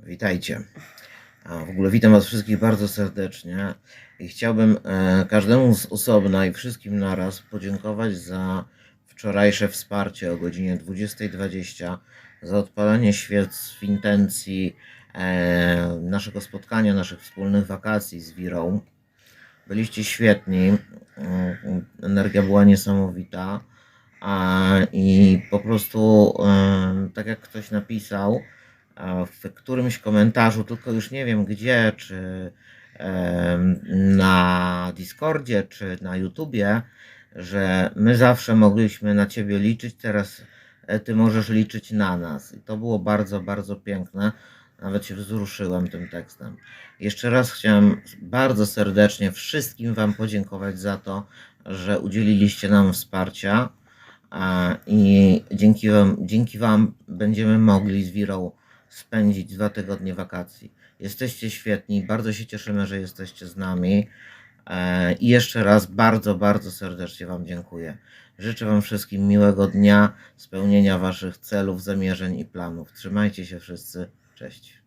Witajcie. A w ogóle witam Was wszystkich bardzo serdecznie i chciałbym e, każdemu z osobna i wszystkim naraz podziękować za wczorajsze wsparcie o godzinie 20.20, za odpalenie świec w intencji e, naszego spotkania, naszych wspólnych wakacji z Wirą. Byliście świetni, mm, energia była niesamowita. I po prostu, tak jak ktoś napisał w którymś komentarzu, tylko już nie wiem gdzie, czy na Discordzie, czy na YouTubie, że my zawsze mogliśmy na Ciebie liczyć, teraz e, Ty możesz liczyć na nas. I to było bardzo, bardzo piękne. Nawet się wzruszyłem tym tekstem. Jeszcze raz chciałem bardzo serdecznie wszystkim Wam podziękować za to, że udzieliliście nam wsparcia. A, I dzięki wam, dzięki Wam będziemy mogli z Wirą spędzić dwa tygodnie wakacji. Jesteście świetni, bardzo się cieszymy, że jesteście z nami. E, I jeszcze raz bardzo, bardzo serdecznie Wam dziękuję. Życzę Wam wszystkim miłego dnia, spełnienia Waszych celów, zamierzeń i planów. Trzymajcie się wszyscy. Cześć.